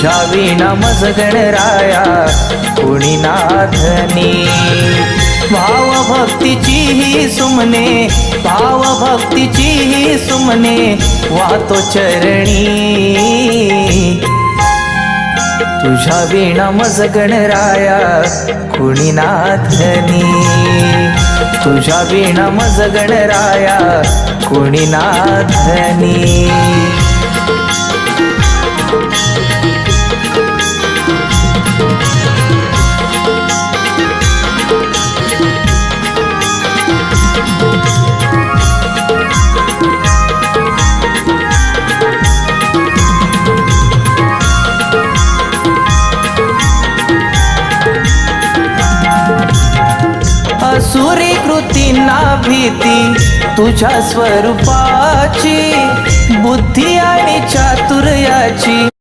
तुझ्या विना मज गणराया कुणी नाथनी भावभक्तीची ही सुमने भावभक्तीची ही सुमने वातो चरणी. तुझ्या विना मज गणराया कुणी नाथनी तुझ्या विणा मज गणराया कुणी नाथनी असुरी कृतींना भीती तुझ्या स्वरूपाची बुद्धी आणि चातुर्याची.